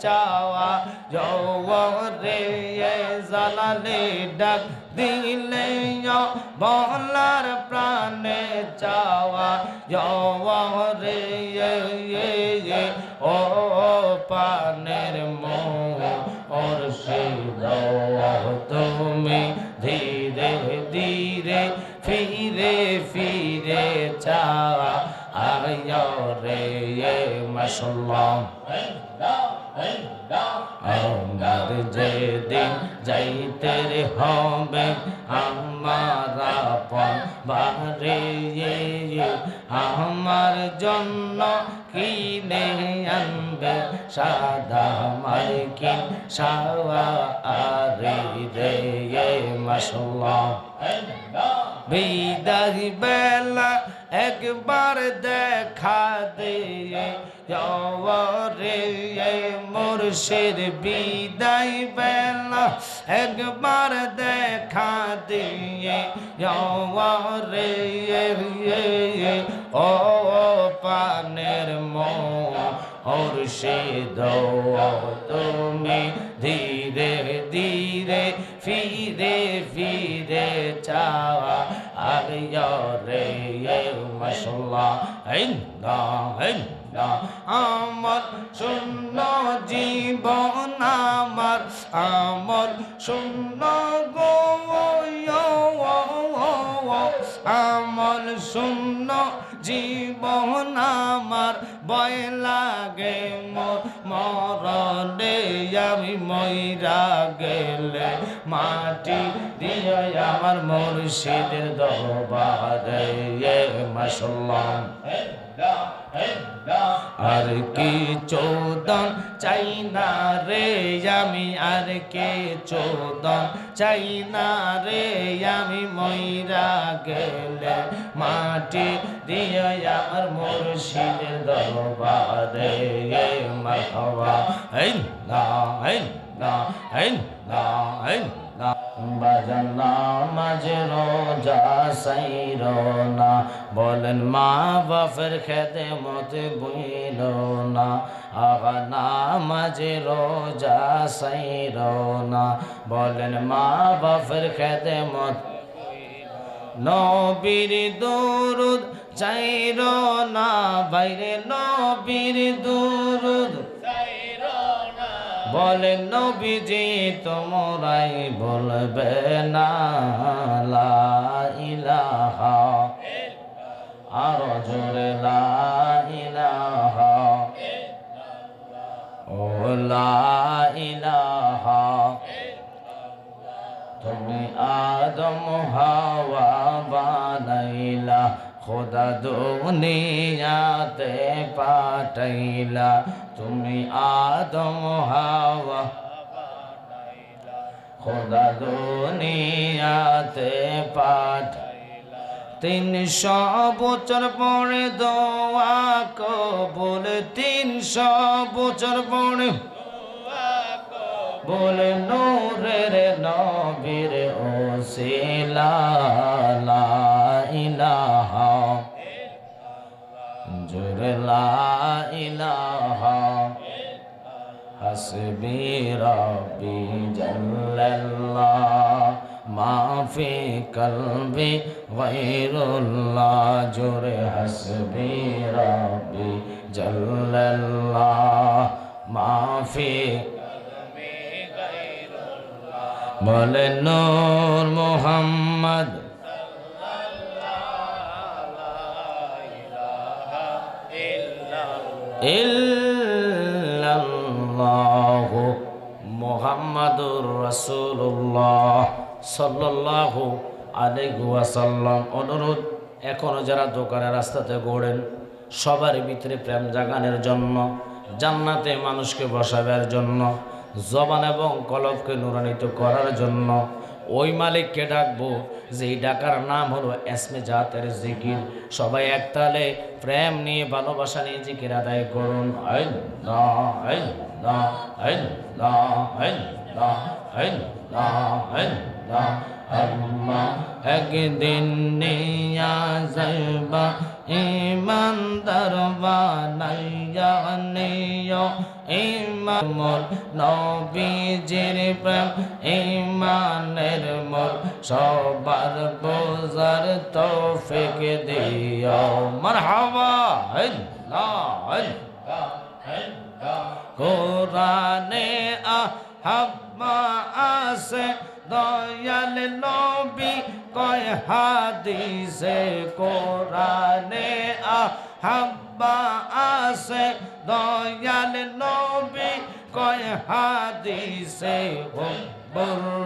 চাওয়া রে জালালে ডাক দিলে বলার প্রাণে চাওয়া রে ও পানের মোর সে তুমি ধীরে ধীরে ফিরে ফিরে চাওয়া, আয় রে মাসাল্লাহ আনবে সাদা মার্কিন সাওয়া আরে রে মাসাল্লাহ বিদায় বেলা একবার দেখা দিয়ে রে মুর্শিদ, বিদায় বেলা একবার দেখা দিয়ে রে ও, পানের মোর সে তুমি ধীরে ধীরে ফিরে ফিরে চাওয়া আরে রে মশলা হিন্দা হিন্দা আমার শূন্য জীবন আমার আমার শূন্য ময়রা গেলে মাটি দিয়ে আমার মুর্শিদের দরবারে আর কি চৌদন চাই না রে আমি, আর কে চৌদন চাই না রে আমি ময়রা গেলে মাটি দিয়ে আমার মুর্শিদের দরবারে মারহাবা। এই না এই না এই না না বলেন, মা বাপের খেতে মত বইল না। আবার না মাঝে রোজা সাইর না। বলেন, মা বাপের খেতে মত নবীর দুরুদ চাইর না। বাইরে নবীর দুরুদ বলেন নবীজি, তোমরাই বলবে না, লা ইলাহা আরও জোরে, লা ইলাহা লা ইলাহা। তুমি আদম হাওয়া বানাইলা খোদা দুনিয়াতে পাঠাইলা তুমি আদম হাওয়া খোদা দুনিয়াতে পাঠ তিনশো বছর পরে দোয়া কবুল তিনশো বছর পরে বলে নূরের নবীর ও লা ইলাহা, জোরে লা ইলাহা। হাসবি রব্বি জাল্লাল্লাহ মা ফি কলবি গায়রুল্লাহ, জোরে হাসবি রব্বি জাল্লাল্লাহ মা ফি বলে নূর মোহাম্মদ ইল্লাল্লাহ মোহাম্মদুর রাসূলুল্লাহ সাল্লাল্লাহু আলাইহি ওয়াসাল্লাম। অনুরোধ, এখনও যারা দোকানের রাস্তাতে ঘোরেন, সবার ভিতরে প্রেম জাগানোর জন্য, জান্নাতে মানুষকে বসাবার জন্য, জবান এবং কলবকে নুরানিত করার জন্য ওই মালিককে ডাকবো, যেই ডাকার নাম হলো এসমে জাতের জিকির। সবাই একতালে প্রেম নিয়ে ভালোবাসা নিয়ে জিকির আদায় করুন। একদিন নিয়া যাইবা, ইমানদার বানাইয়া নিও। ইমান মোর নবীজির প্রেম, ইমানের মোর সবার বোঝার তৌফিক দিও। মারহাবা কোরআনে আহাব্বা আছে, দয়াল নবী কয় হাদিসে, কোরআনে আহাব্বা আছে, দয়াল নবী কয় হাদিসে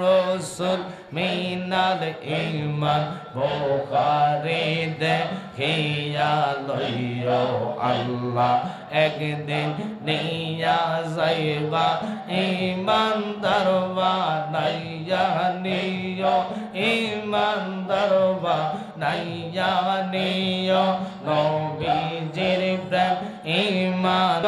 রসুল মিনাল ইমান বোখারি দেখিয়া লইও আল্লাহ, একদিন নিয়া যাইবা ইমান দরবা নাইয়া নিও ইমান দরবা নাইয়া নিও নবীজির ইমান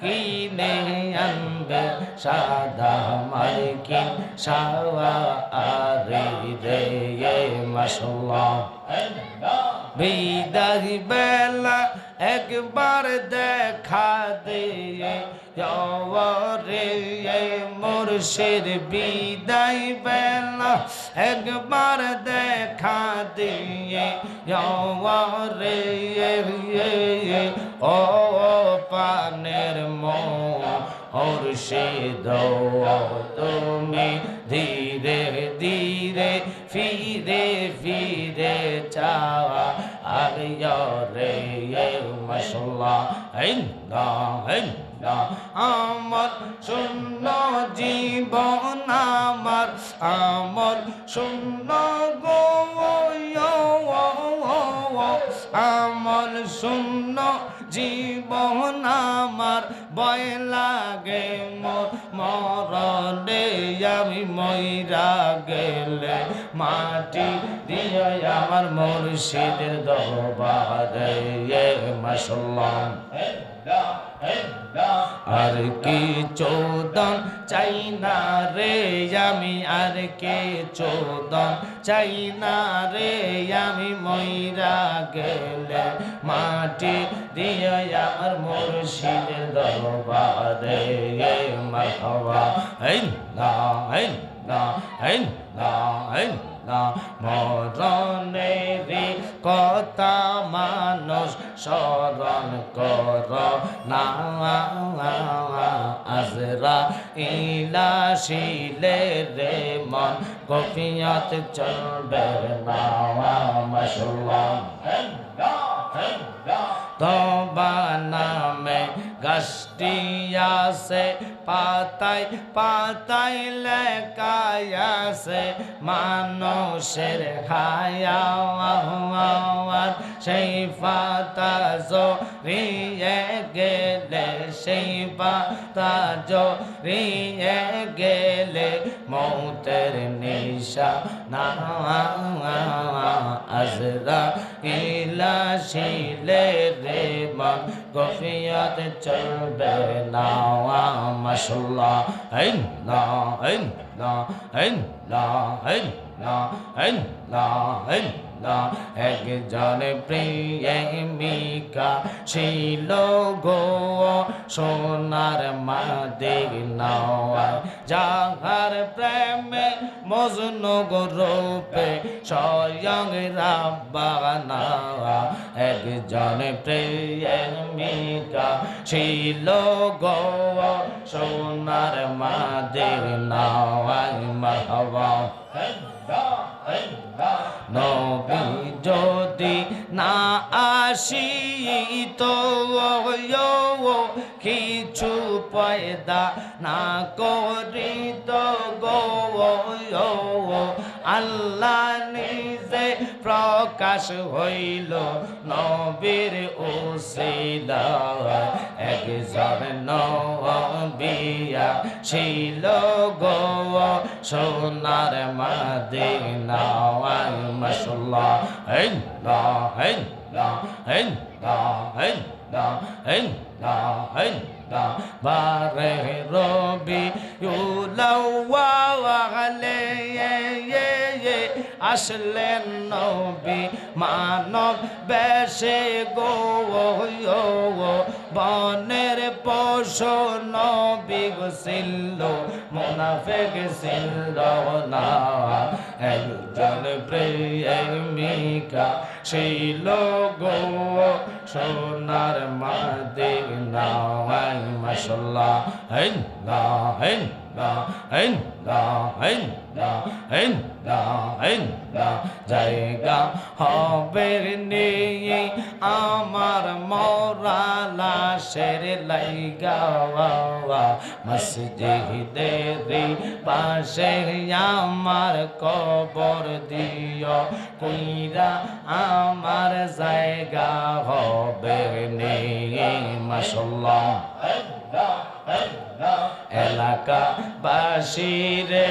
কিনে আনবে সাদা মার্কিন সাওয়া আরে রে মাসাল্লাহ বিদায় বেলা একবার দেখা দিয়ে রে মুর্শিদ বিদায় বেলা একবার দেখা দিয়ে রে ও পানের মুর্শিদ তুমি ধীরে ধীরে ফিরে ফিরে চাওয়া আগে রে মশলা হিন্দা হিন্দা আমার শূন্য জীবন, আমার আমার শূন্য গো আমল শূন্য জীবন, আমার ভয় লাগে, মোর মরণে আমি ময়রা গেলে মাটি দিয়ে আমার মুর্শিদের দরবারে মাসাল্লাহ আর কি চৌদন চাই না রে, আমি আর কে চৌদন চাই না রে, আমি ময়রা গেলে মাটি দিয়ে আমার মুর্শিদের দরবারে, মারহাবা। এই না এই না এই না এই না কথা মানুষ স্মরণ কর। না আজরা ইলা শিলে রে মন কফিয়ত চলবে না। মশলা নামে গাছটি আছে, পাতায় পাতায় লেখায়াছে মানুষের হায়াওয়ার সেই পাতা জড়িয়ে গেলে, সেই পাতা জড়িয়ে গেলে মৌতের নিশা না। আজরা ইলা শিলে রে। গফিয়াত চলবে না মাশাল্লাহ আইন না আইন না আইন না আইন না আইন না এই না। একজন প্রেমিকা ছিল গো সোনার মাদিক নয় যাহার প্রেমে মজনু রূপে স্বয়ং রাব্বানা। একজন প্রেমিকা ছিল গো সোনার মাদিক নয় মাহবা নবী যদি না আসি তো কিছু পয়দা না করি তো গো আল্লাহ নিজে প্রকাশ হইল নবীর ওসিলা একজন নবিয়া ছিল গো সোনার মাদিনা দা বারে রবি ইউলাওয়া আলে আসলেন নবী মানব বেশে গো বনের পশু নবী গোসিল্ল, মুনাফেক সিল্ল না। একজন প্রেমিকা ছিল গো, সোনার হেন না না হেন না হেন না হেন না হেন না জায়গা হবে নিয়ে আমার মরা লাশের লাইগা মসজিদের পাশে আমার কবর দিও। কইরা আমার জায়গা হবে নিয়ে মাসাল্লাহ এলাকা বাসিরে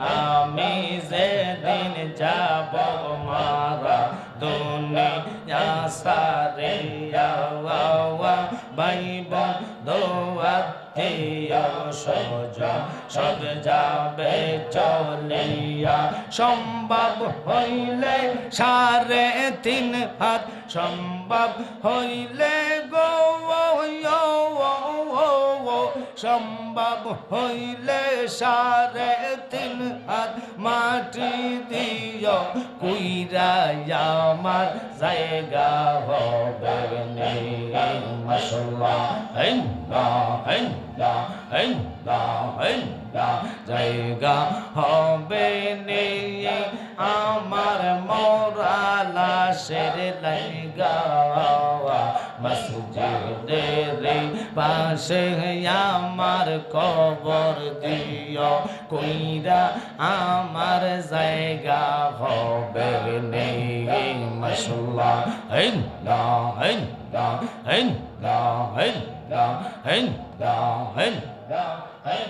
আমি যেদিন যাব মারা, দুনিয়া সারে বাইব দোয়াতে সজ সব যাবে চলিয়া। সম্ভব হইলে সাড়ে তিন হাত, সম্ভব হইলে গো সম্ভব হইলে সাড়ে তিন হাত মাটি দিও কুইরা আমার জায়গা হবে মশলা জায়গা হবে নেই আমার মরা লাশের লাইগা মসজিদের পাশে আমার কবর দিও। কইরা আমার জায়গা হবে নেই মশলা হেন না হেন না হেন না হেন না হেন না হেন না